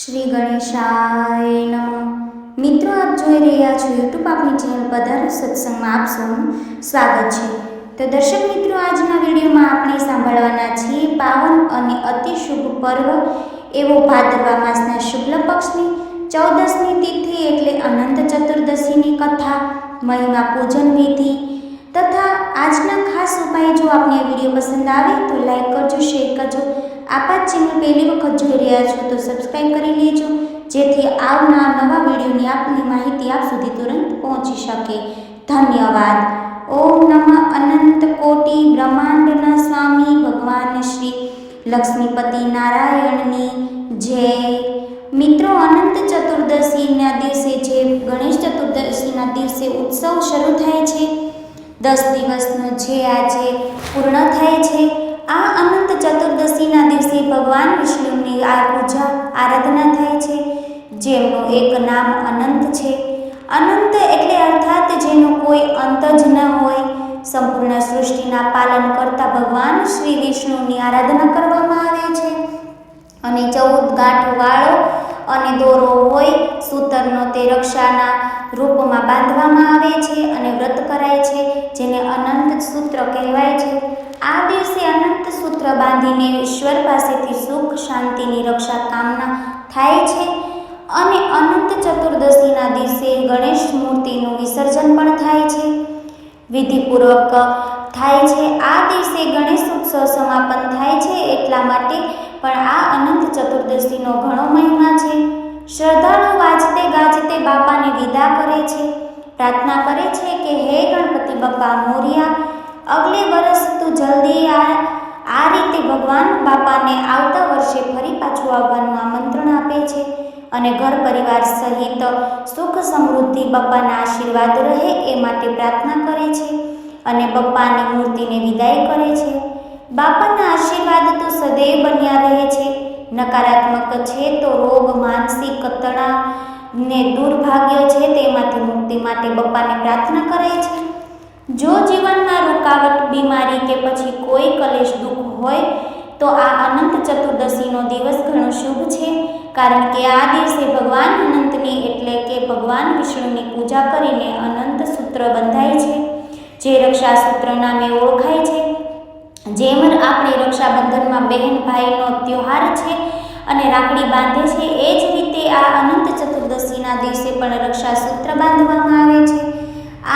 શ્રી ગણેશાય નમઃ. મિત્રો, આપ જોઈ રહ્યા છો યુટ્યુબ આપની ચેનલ પધારો સત્સંગમાં આપ સૌનું સ્વાગત છે. તો દર્શક મિત્રો, આજના વિડીયોમાં આપણે સાંભળવાના છીએ પાવન અને અતિ શુભ પર્વ એવો ભાદરવા માસના શુક્લ પક્ષની ચૌદસની તિથિ એટલે અનંત ચતુર્દશીની કથા, મહિમા પૂજન વિધિ તથા આજના ખાસ ઉપાય જો આપને આ વીડિયો પસંદ આવે તો લાઈક કરજો, શેર કરજો આપ આ ચેનલ પહેલી વખત જોઈ રહ્યા છો તો સબસ્ક્રાઈબ કરી લેજો, જેથી આવનાર નવા વિડીયોની આપની માહિતી આપ સુધી તુરંત પહોંચી શકે. ધન્યવાદ. ઓમ નમઃ અનંત કોટી બ્રહ્માંડના સ્વામી ભગવાન શ્રી લક્ષ્મીપતિ નારાયણની જય. મિત્રો, અનંત ચતુર્દશીના દિવસે જે ગણેશ ચતુર્દશીના દિવસે ઉત્સવ શરૂ થાય છે, દસ દિવસનો જે આજે પૂર્ણ થાય છે આ અનંત ચતુર્દશીના દિવસે ભગવાન વિષ્ણુની આ પૂજા, આરાધના થાય છે. જેમનું એક નામ અનંત છે. અનંત એટલે અર્થાત જેનો કોઈ અંત જ ન હોય. સંપૂર્ણ સૃષ્ટિના પાલન કરતા ભગવાન શ્રી વિષ્ણુની આરાધના કરવામાં આવે છે. અને ચૌદ ગાંઠ વાળો અને દોરો હોય, સૂતરનો તે રક્ષાના રૂપમાં બાંધવામાં આવે છે અને વ્રત કરાય છે, જેને અનંત સૂત્ર કહેવાય છે. આ દિવસે અનંત સૂત્ર બાંધીને ઈશ્વર પાસેથી સુખ, શાંતિની રક્ષા કામના થાય છે અને અનંત ચતુર્દશીના દિવસે ગણેશ મૂર્તિનું વિસર્જન પણ થાય છે. વિધિપૂર્વક થાય છે. આ દિવસે ગણેશ ઉત્સવ સમાપન થાય છે એટલા માટે પણ આ અનંત ચતુર્દશીનો ઘણો મહિમા છે. શ્રદ્ધાળુ વાજતે ગાજતે બાપાને વિદા કરે છે. પ્રાર્થના કરે છે કે, હે ગણપતિ બાપા, મોરિયા અગલે વર્ષ તું જલ્દી આ આ રીતે ભગવાન બાપાને આવતા વર્ષે ફરી પાછું આવવાનું આમંત્રણ આપે છે અને ઘર પરિવાર સહિત સુખ સમૃદ્ધિ બપ્પાના આશીર્વાદ રહે એ માટે પ્રાર્થના કરે છે અને બપ્પાની મૂર્તિને વિદાય કરે છે. બાપાના આશીર્વાદ તો સદૈવ બન્યા રહે છે. નકારાત્મક છે તો રોગ, માનસિક તણાવ ને દુર્ભાગ્ય છે તેમાંથી મુક્તિ માટે બપ્પાને પ્રાર્થના કરે છે. જો જીવનમાં રૂકાવટ, બીમારી કે પછી કોઈ કલેશ, દુઃખ હોય, તો આ અનંત ચતુર્દશીનો દિવસ ઘણો શુભ છે. કારણ કે આ દિવસે ભગવાન અનંતની એટલે કે ભગવાન વિષ્ણુની પૂજા કરીને અનંત સૂત્ર બંધાય છે, જે રક્ષા સૂત્ર નામે ઓળખાય છે. જેમ આપણે રક્ષાબંધનમાં બહેન ભાઈનો ત્યોહાર છે અને રાખડી બાંધે છે, એ જ રીતે આ અનંત ચતુર્દશીના દિવસે પણ રક્ષા સૂત્ર બાંધવામાં આવે છે.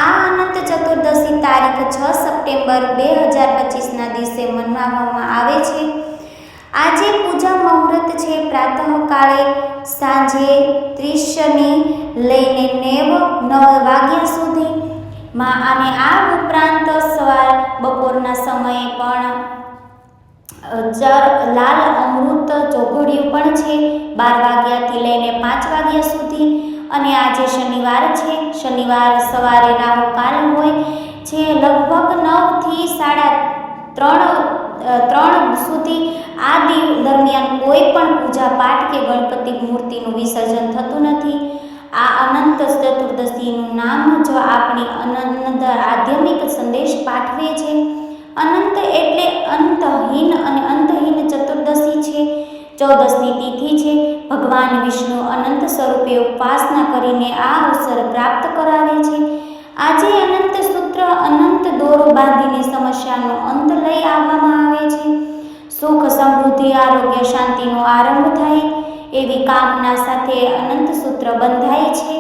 આ અનંત ચતુર્દશી તારીખ છ સપ્ટેમ્બર બે હજાર પચીસના દિવસે મનાવવામાં આવે છે. આજે પૂજા મુહૂર્ત છે. પ્રાતઃકાળે સાંજે ત્રીસની લઈને નેવ, નવ વાગ્યા સુધી માં અને આ ઉપરાંત સવાર બપોરના સમયે પણ લાલ અમૃત ચોઘડિયું પણ છે. બાર વાગ્યાથી લઈને પાંચ વાગ્યા સુધી અને આજે શનિવાર છે. શનિવાર સવારે રાહુ કાલ હોય છે. લગભગ નવથી સાડા ત્રણ ત્રણ સુધી આ દિવ દરમિયાન કોઈ પણ પૂજા પાઠ કે ગણપતિ મૂર્તિનું વિસર્જન થતું નથી. આ અનંત ચતુર્દશીનું નામ જો આપણી અનંત આધ્યાત્મિક સંદેશ પાઠવે છે. અનંત એટલે અંતહીન અને અંતહીન ચતુર્દશી છે. ચૌદસની તિથિ છે. ભગવાન વિષ્ણુ અનંત સ્વરૂપે ઉપાસના કરીને આ અવસર પ્રાપ્ત કરાવે છે. આજે અનંત સૂત્ર અનંત દોરો બાંધીને સમસ્યાનો અંત લઈ આવવામાં આવે છે. સુખ સમૃદ્ધિ, આરોગ્ય શાંતિનો આરંભ થાય, એવી કામના સાથે અનંત સૂત્ર બંધાય છે.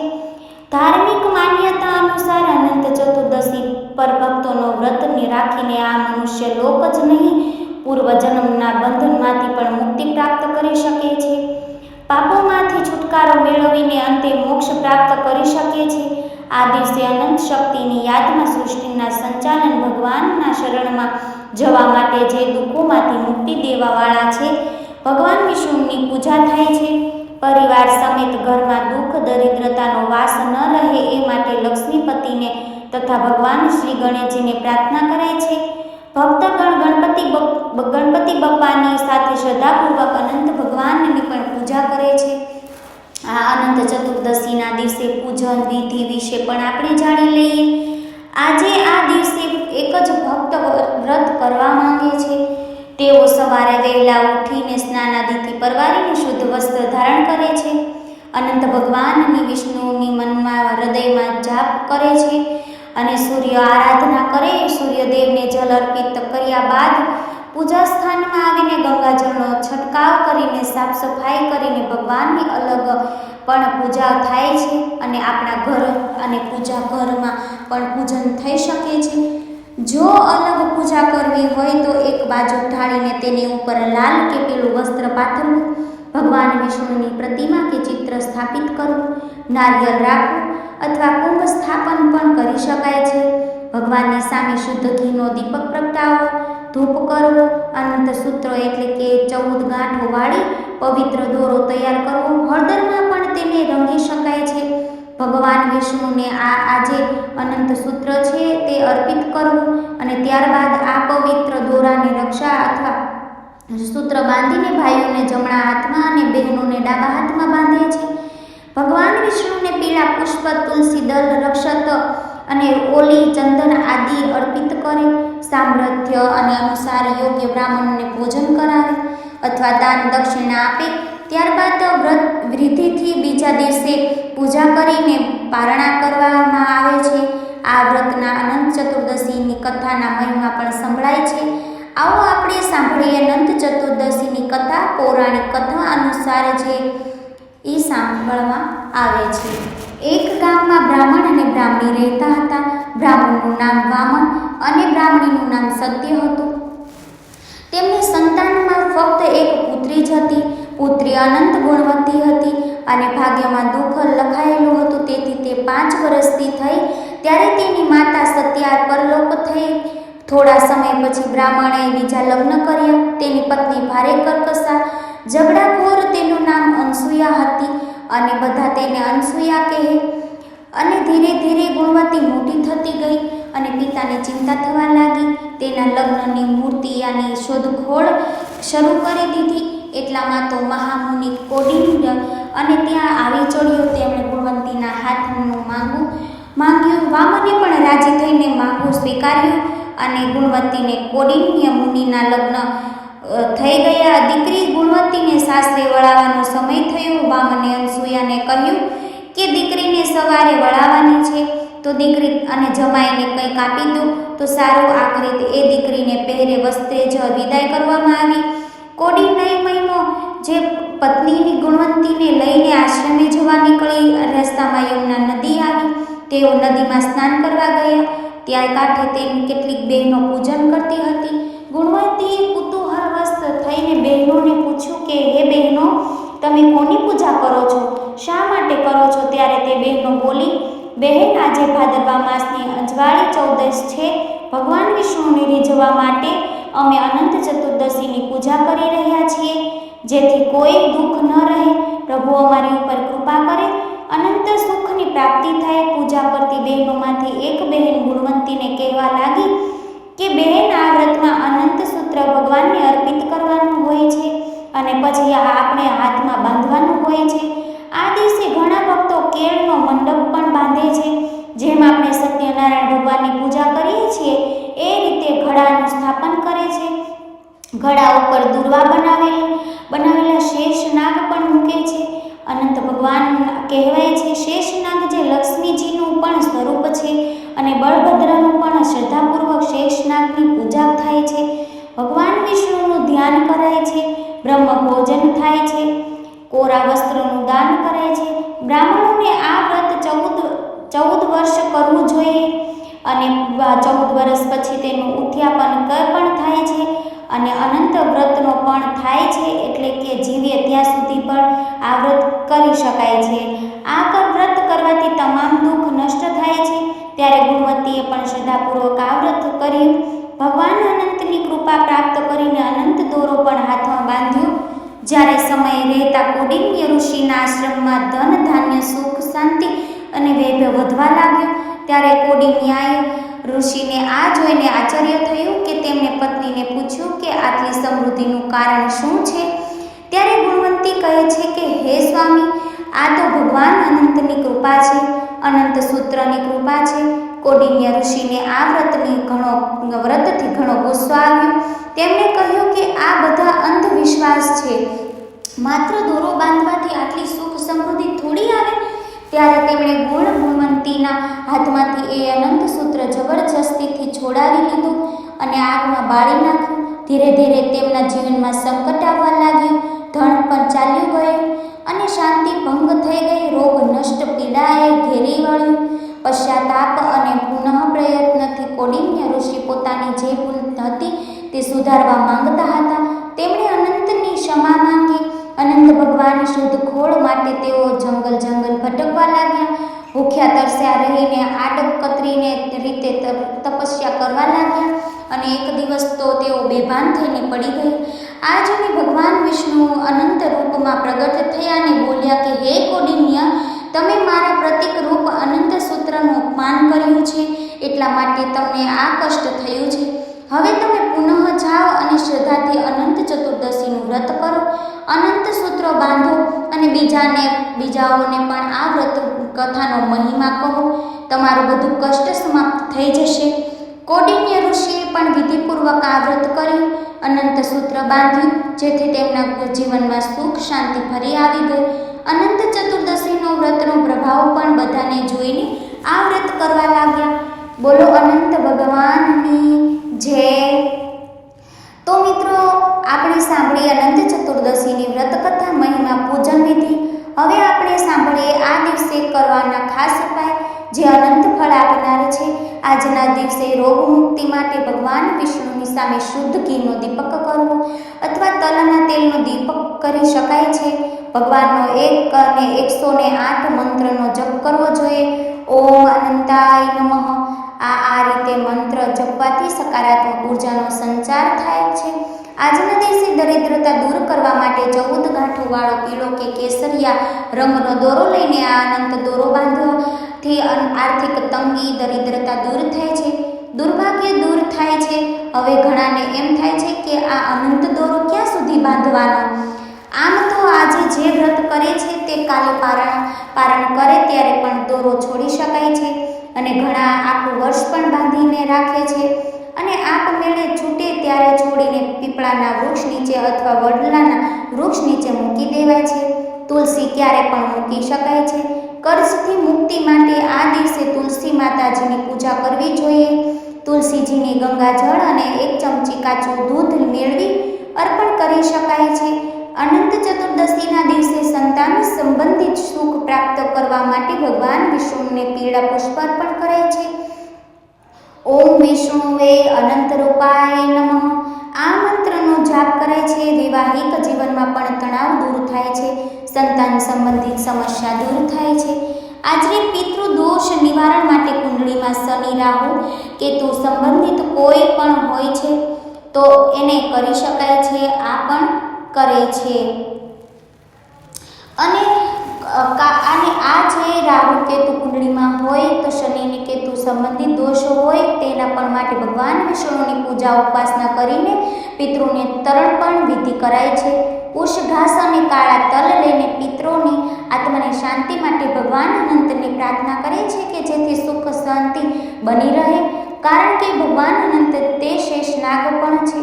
ધાર્મિક માન્યતા અનુસાર અનંત ચતુર્દશી પર ભક્તોનો વ્રત રાખીને આ મનુષ્ય લોક જ નહીં, પૂર્વજન્મના બંધનમાંથી પણ મુક્તિ પ્રાપ્ત કરી શકે છે. પાપોમાંથી છુટકારો મેળવીને અંતે મોક્ષ પ્રાપ્ત કરી શકે છે આ દિવસે અનંત શક્તિની યાદમાં સૃષ્ટિના સંચાલન ભગવાનના શરણમાં જવા માટે જે દુઃખોમાંથી મુક્તિ દેવાવાળા છે, ભગવાન વિષ્ણુની પૂજા થાય છે. પરિવાર સમેત ઘરમાં દુઃખ, દરિદ્રતાનો વાસ ન રહે એ માટે લક્ષ્મીપતિને તથા ભગવાન શ્રી ગણેશજીને પ્રાર્થના કરાય છે. ભક્તગણ ગણપતિ ગણપતિ બપ્પાની સાથે શ્રદ્ધાપૂર્વક અનંત ભગવાનની પણ પૂજા કરે છે. આ અનંત ચતુર્દશીના દિવસે પૂજન વિધિ વિશે પણ આપણે જાણી લઈએ. આજે આ દિવસે એક જ ભક્ત વ્રત કરવા માંગે છે. તેઓ સવારે વહેલા ઉઠીને સ્નાનાદિથી પરવારીને શુદ્ધ વસ્ત્ર ધારણ કરે છે. અનંત ભગવાનની વિષ્ણુની મનમાં હૃદયમાં જાપ કરે છે અને સૂર્ય આરાધના કરે. સૂર્યદેવને જલ અર્પિત કર્યા બાદ પૂજા સ્થાનમાં આવીને ગંગાજળનો કરીને, સાફ સફાઈ કરીને ભગવાનની અલગ પણ પૂજા થાય છે અને આપણા ઘર અને પૂજા ઘરમાં પણ પૂજન થઈ શકે છે. જો અલગ પૂજા કરવી હોય તો એક બાજુ ઢાળીને તેની ઉપર લાલ કે પેલું વસ્ત્ર પાથરવું, ભગવાન વિષ્ણુની પ્રતિમા કે ચિત્ર સ્થાપિત કરવું, નારિયેળ રાખવું અથવા કુંભ સ્થાપન પણ કરી શકાય છે. ભગવાનની સામે શુદ્ધ ઘીનો દીપક પ્રગટાવો ધૂપ કરવો અનંત સૂત્રો એટલે કે ચૌદ ગાંઠો વાળી પવિત્ર દોરો તૈયાર કરવો હળદરમાં પણ તેને રંગી શકાય છે. ભગવાન વિષ્ણુને આ આજે અનંત સૂત્ર છે તે અર્પિત કરવું અને ત્યારબાદ આ પવિત્ર દોરાની રક્ષા અથવા સૂત્ર બાંધીને ભાઈઓને જમણા હાથમાં અને બહેનોને ડાબા હાથમાં બાંધે છે. ભગવાન વિષ્ણુને પીળા પુષ્પ, તુલસી, દલ, રક્ષત અને ઓલી ચંદન આદિ અર્પિત કરે સામર્થ્ય અને અનુસાર યોગ્ય બ્રાહ્મણને ભોજન કરાવે અથવા દાન દક્ષિણા આપે, ત્યારબાદ વ્રત વિધિથી બીજા દિવસે પૂજા કરીને પારણા કરવામાં આવે છે. આ વ્રતના અનંત ચતુર્દશીની કથાના મહિમા પણ સંભળાય છે. આવો આપણે સાંભળીએ અનંત ચતુર્દશીની કથા, પૌરાણિક કથા અનુસાર જે એ સાંભળવામાં આવે છે. એક ગામમાં બ્રાહ્મણ અને બ્રાહ્મણી રહેતા હતા. બ્રાહ્મણનું નામ વામન અને બ્રાહ્મણીનું નામ સત્ય હતું. તેમની સંતાનમાં ફક્ત એક પુત્રી જ હતી. પુત્રી અનંત ગુણવતી હતી અને ભાગ્યમાં દુઃખ લખાયેલું હતું. તેથી તે પાંચ વર્ષથી થઈ. ત્યારે તેની માતા સત્યા પરલોક થઈ. થોડા સમય પછી બ્રાહ્મણે બીજા લગ્ન કર્યા. તેની પત્ની ભારે કર્કશા ઝઘડાખોર તેનું નામ અનસુયા હતી અને બધા તેને અનસુયા કહે. અને ધીરે ધીરે ગુણવતી મોટી થતી ગઈ અને પિતાને ચિંતા થવા લાગી. તેના લગ્નની મૂર્તિયાની શોધખોળ શરૂ કરી દીધી. એટલામાં તો મહામુનિ કોડિંગ અને ત્યાં આવી ચડ્યો તેમણે ગુણવંતીના હાથનું માંગું માંગ્યું. વામને પણ રાજી થઈને માંગું સ્વીકાર્યું અને ગુણવંતીને કોડિન્ય મુનિના લગ્ન થઈ ગયા દીકરી ગુણવતીને સાસરે વળાવવાનો સમય થયો. વામને અનસુયાને કહ્યું કે દીકરીને સવારે વળાવવાની છે. તો દીકરી અને જમાઈને કંઈક આપી દો. તો સારું આખરે એ દીકરીને પહેરે વસ્ત્રે જ વિદાય કરવામાં આવી. કોડી નહીં મહિનો જે પત્નીની ગુણવંતીને લઈને આશ્રમે જવા નીકળી, રસ્તામાં યમુના નદી આવી. તેઓ નદીમાં સ્નાન કરવા ગયા. ત્યાં કાંઠે તેની કેટલીક બહેનો પૂજન કરતી હતી. ગુણવંતીએ કુતૂહલવસ્ત બહેનોને પૂછ્યું કે, હે બહેનો, તમે કોની પૂજા કરો છો? શા માટે કરો છો? ત્યારે તે બહેનો બોલી, બહેન, આજે ભાદરવા માસની અજવાળી ચૌદશ છે. ભગવાન વિષ્ણુને રીઝવવા માટે અમે અનંત ચતુર્દશીની પૂજા કરી રહ્યા છીએ. જેથી કોઈ દુઃખ ન રહે. પ્રભુ અમારી ઉપર કૃપા કરે. અનંત સુખની પ્રાપ્તિ થાય. પૂજા કરતી બહેનોમાંથી એક બહેન ગુણવંતીને કહેવા લાગી કે, બહેન, આ વ્રતમાં અનંત સૂત્ર ભગવાનને અર્પિત કરવાનું હોય છે અને પછી આ આપણે હાથમાં બાંધવાનું હોય છે. આ દિવસે ઘણા ભક્તો કેળનો મંડપ પણ બાંધે છે. જેમ આપણે સત્યનારાયણ ભગવાનની પૂજા કરીએ છીએ, એ રીતે ઘડાનું સ્થાપન કરે છે. ઘડા ઉપર દુર્વા બનાવેલ, બનાવેલા શેષનાગ પણ મૂકે છે. અનંત ભગવાન કહેવાય છે શેષનાગ જે લક્ષ્મીજીનું પણ સ્વરૂપ છે અને બળભદ્રનું પણ શ્રદ્ધાપૂર્વક શેષનાગની પૂજા ભગવાન વિષ્ણુનું ધ્યાન કરાય છે, બ્રહ્મ ભોજન થાય છે, કોરા વસ્ત્રનું દાન કરાય છે. બ્રાહ્મણોને આ વ્રત ચૌદ ચૌદ વર્ષ કરવું જોઈએ અને ચૌદ વર્ષ પછી તેનું ઉથ્યાપન પણ થાય છે અને અનંત વ્રતનો પણ થાય છે એટલે કે જીવીએ ત્યાં સુધી પણ આ વ્રત કરી શકાય છે. આ વ્રત કરવાથી તમામ દુઃખ નષ્ટ થાય છે. ત્યારે ગુણવતીએ પણ શ્રદ્ધાપૂર્વક આ વ્રત કર્યું. ભગવાન કૃપા પ્રાપ્ત કરીને અનંત દોરો પણ હાથમાં બાંધ્યો. જ્યારે સમય રહેતા કોડિન્ય ઋષિના આશ્રમમાં ધન, ધાન્ય, સુખ, શાંતિ અને વૈભવ વધવા લાગ્યો. ત્યારે કોડિન્યાય ઋષિને આ જોઈને આશ્ચર્ય થયું કે તેમણે પત્નીને પૂછ્યું કે આટલી સમૃદ્ધિનું કારણ શું છે? ત્યારે ગુણવંતી કહે છે કે, હે સ્વામી, આ તો ભગવાન અનંતની કૃપા છે. અનંત સૂત્રની કૃપા છે. કોડિન્ય ઋષિને આ વ્રતની ઘણો, વ્રતથી ઘણો ગુસ્સો આવ્યો. તેમણે કહ્યું કે આ બધા અંધવિશ્વાસ છે. માત્ર દોરો બાંધવાથી આટલી સુખ સમૃદ્ધિ થોડી આવે? ત્યારે તેમણે ગુણ ગુણવંતીના હાથમાંથી એ અનંત સૂત્ર જબરજસ્તીથી છોડાવી લીધું અને આગમાં બાળી નાખ્યું. ધીરે ધીરે તેમના જીવનમાં સંકટ આવવા લાગ્યું. ધન પણ ચાલ્યું ગયું અને શાંતિ ભંગ થઈ ગઈ. રોગ નષ્ટ, પીડાએ ઘેરી વળ્યું. પશ્ચાતાપ અને પુનઃ પ્રયત્નથી કોડિન્ય ઋષિ પોતાની જે ભૂલ હતી તે સુધારવા માંગતા હતા. તેમણે અનંતની ક્ષમા માંગી. અનંત ભગવાન શુદ્ધ ખોળ માટે તેઓ જંગલ જંગલ ભટકવા લાગ્યા. ભૂખ્યા તરસ્યા રહીને આડક કતરીને રીતે તપસ્યા કરવા લાગ્યા અને એક દિવસ તો તેઓ બેભાન થઈને પડી ગઈ. આ જોઈને ભગવાન વિષ્ણુ અનંત રૂપમાં પ્રગટ થયા અને બોલ્યા કે, હે કોડિન્ય તમે મારા પ્રતિકરૂપ અનંત સૂત્રનું અપમાન કર્યું છે, એટલા માટે તમને આ કષ્ટ થયું છે. હવે તમે પુનઃ જાઓ અને શ્રદ્ધાથી અનંત ચતુર્દશીનું વ્રત કરો. અનંત સૂત્રો બાંધો અને બીજાને, બીજાઓને પણ આ વ્રત કથાનો મહિમા કહો. તમારું બધું કષ્ટ સમાપ્ત થઈ જશે. કોડિન્ય ઋષિએ પણ વિધિપૂર્વક આ વ્રત કર્યું. અનંત સૂત્ર બાંધ્યું, જેથી તેમના જીવનમાં સુખ, શાંતિ ફરી આવી ગઈ. અનંત ચતુર્દશીનો વ્રતનો પ્રભાવ પણ બધાને જોઈને આ વ્રત કરવા લાગ્યા. બોલો અનંત ભગવાનની જય. તો મિત્રો, આપણે સાંભળી અનંત ચતુર્દશીની વ્રત કથા મહિમા પૂજન વિધિ. હવે આ દિવસે કરવાના ખાસ ઉપાય જે અનંત ફળ આપનાર છે. આજના દિવસે રોગ મુક્તિ માટે ભગવાન વિષ્ણુની સામે શુદ્ધ ઘીનો દીપક કરવો અથવા તલના તેલનો દીપક કરી શકાય છે. ભગવાનનો એક અને એકસો ને આઠ મંત્રનો જપ કરવો જોઈએ. ઓમ અનંતાય નમઃ. આ આ રીતે મંત્ર જપવાથી સકારાત્મક ઉર્જાનો સંચાર થાય છે. આજના દિવસે દરિદ્રતા દૂર કરવા માટે ચૌદ ગાંઠોવાળો પીળો કે કેસરિયા રંગનો દોરો લઈને આ અનંત દોરો બાંધવાથી આર્થિક તંગી દરિદ્રતા દૂર થાય છે. દુર્ભાગ્ય દૂર થાય છે. હવે ઘણાને એમ થાય છે કે આ અનંત દોરો ક્યાં સુધી બાંધવાનો? આમ તો આજે જે વ્રત કરે છે તે કાલે પારણ પારણ કરે ત્યારે પણ દોરો છોડી શકાય છે અને ઘણા આખું વર્ષ પણ બાંધીને રાખે છે. અને આપમેળે છૂટે ત્યારે છોડીને પીપળાના વૃક્ષ નીચે અથવા વડલાના વૃક્ષ નીચે મૂકી દેવાય છે. તુલસી ક્યારે પણ મૂકી શકાય છે. કર્જથી મુક્તિ માટે આ દિવસે તુલસી માતાજીની પૂજા કરવી જોઈએ. તુલસીજીની ગંગાજળ અને એક ચમચી કાચું દૂધ મેળવી અર્પણ કરી શકાય છે. અનંત ચતુર્દશીના દિવસે સંતાન સંબંધિત સુખ પ્રાપ્ત કરવા માટે ભગવાન વિષ્ણુને પીળા પુષ્પ અર્પણ કરે છે. ઓમ વિષ્ણુવે અનંત રૂપાય નમઃ. આ મંત્રનો જાપ કરાય છે. વૈવાહિક જીવનમાં પણ તણાવ દૂર થાય છે. સંતાન સંબંધિત સમસ્યા દૂર થાય છે. આજે પિતૃ દોષ નિવારણ માટે કુંડળીમાં શનિ, રાહુ, કેતુ સંબંધિત કોઈ પણ હોય છે, તો એને કરી શકાય છે. આ પણ કરે છે. અને અને આ જે રાહુ કેતુ કુંડળીમાં હોય તો શનિ કેતુ સંબંધિત દોષો હોય તેના પણ માટે ભગવાન વિષ્ણુની પૂજા ઉપાસના કરીને પિતૃને તરણ પણ વિધિ કરાય છે. ઉષ, ઘાસ અને કાળા તલ લઈને પિતૃની આત્માની શાંતિ માટે ભગવાન અનંતને પ્રાર્થના કરે છે કે જેથી સુખ, શાંતિ બની રહે. કારણ કે ભગવાન અનંત તે શેષ નાગ પણ છે.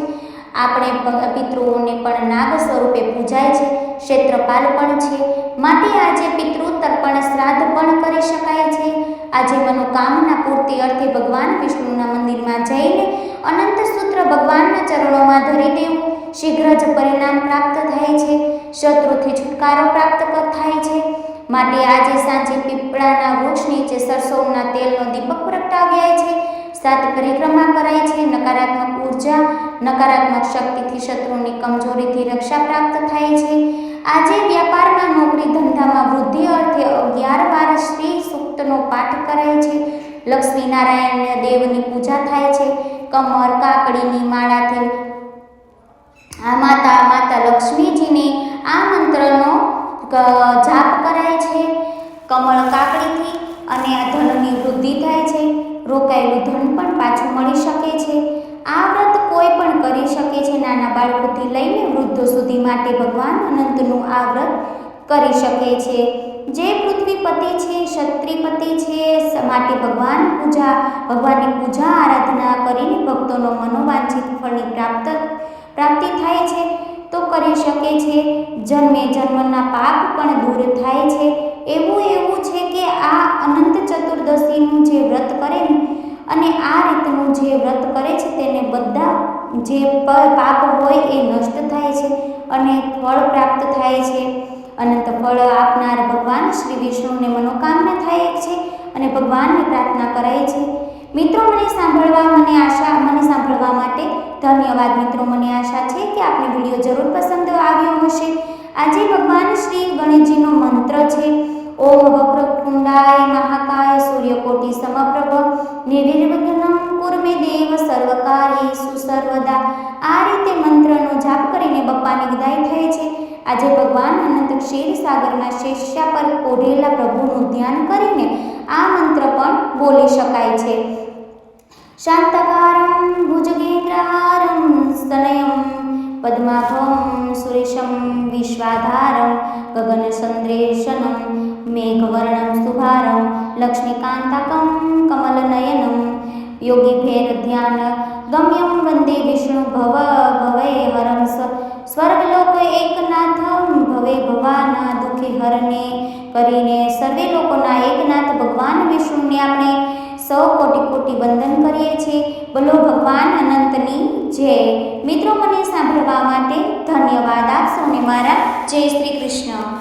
આપણે પિતૃઓને પણ નાગ સ્વરૂપે પૂજાય છે. ક્ષેત્રપાલ પણ છે. માટે આજે પિતૃ તર્પણ શ્રાદ્ધ પણ કરી શકાય છે. આજે મનોકામના પૂર્તિ અર્થે ભગવાન વિષ્ણુના મંદિરમાં જઈને અનંત સૂત્ર ભગવાનના ચરણોમાં ધરી દેવું શીઘ્ર જ પરિણામ પ્રાપ્ત થાય છે. શત્રુથી છુટકારો પ્રાપ્ત થાય છે. માટે આજે સાંજે પીપળાના વૃક્ષ નીચે સરસોના તેલનો દીપક પ્રગટાવ્યાય છે. સાત પરિક્રમા કરાય છે. નકારાત્મક ઊર્જા, નકારાત્મક શક્તિથી શત્રુની કમજોરીથી રક્ષા પ્રાપ્ત થાય છે. આજે વ્યાપારમાં નોકરી ધંધામાં વૃદ્ધિ અર્થે અગિયાર વાર શ્રી સૂક્તનો પાઠ કરાય છે. લક્ષ્મીનારાયણ દેવની પૂજા થાય છે. કમર, કાકડીની માળાથી આ માતા માતા લક્ષ્મીજીને આ મંત્રનો જાપ કરાય છે. કમળ કાકડીથી અને આ ધનની વૃદ્ધિ થાય છે. રોકાયેલું ધન પણ પાછું મળી શકે છે. આ વ્રત કરી શકે છે નાના બાળકોથી લઈને વૃદ્ધો સુધી માટે ભગવાન અનંતનું આ વ્રત કરી શકે છે. જે પૃથ્વીપતિ છે ક્ષત્રિપતિ છે માટે ભગવાન પૂજા, ભગવાનની પૂજા આરાધના કરીને ભક્તોનો મનોવાંછિત ફળની પ્રાપ્ત, પ્રાપ્તિ થાય છે, તો કરી શકે છે. જન્મે જન્મના પાપ પણ દૂર થાય છે. એવું એવું છે કે આ અનંત ચતુર્દશીનું જે વ્રત કરે અને આ રીતનું જે વ્રત કરે છે, તેને બધા જે પાક હોય એ નષ્ટ થાય છે અને ફળ પ્રાપ્ત થાય છે. અનંત ફળ આપનાર ભગવાન શ્રી વિષ્ણુને મનોકામના થાય છે અને ભગવાનને પ્રાર્થના કરાય છે. મિત્રો, મને સાંભળવા મને આશા, મને સાંભળવા માટે ધન્યવાદ મિત્રો, મને આશા છે કે આપને વીડિયો જરૂર પસંદ આવ્યો હશે. આજે ભગવાન શ્રી ગણેશજીનો મંત્ર છે, ઓમ વક્રતુંડાય મહાકાય સૂર્યકોટી સમપ્રભ નિર્વિઘ્નમ કુર્મે દેવ સર્વકાર્યેષુ સર્વદા. આ રીતે મંત્રનો જાપ કરીને બપ્પાની વિદાય થાય છે. આજે ભગવાન અનંત ક્ષીર સાગરના શેષ્યા પર કોઢેલા પ્રભુનું ધ્યાન કરીને આ મંત્ર પણ બોલી શકાય છે. શાંતકારં સુરેશમ વિશ્વાધારમ ગગન સંદ્રેશનમ મેઘવર્ણમ ગગનચંદ્રેશनं લક્ષ્મીકાંતકમ શુભારં લક્ષ્મીકાન્તકં ભેર ધ્યાન ગમ્યમ વંદે વિષ્ણુ ભવ ભવે હરમ સ્વ સ્વર્ગલોક એકનાથ ભવે ભવાના દુઃખી હરને કરીને સર્વે લોકોના એકનાથ ભગવાન વિષ્ણુને આપણે સૌ કોટી કોટી વંદન કરીએ છીએ। બોલો ભગવાન અનંતની જય। મિત્રો મને સાંભળવા માટે ધન્યવાદ આપ સૌને મારા. જય શ્રી કૃષ્ણ.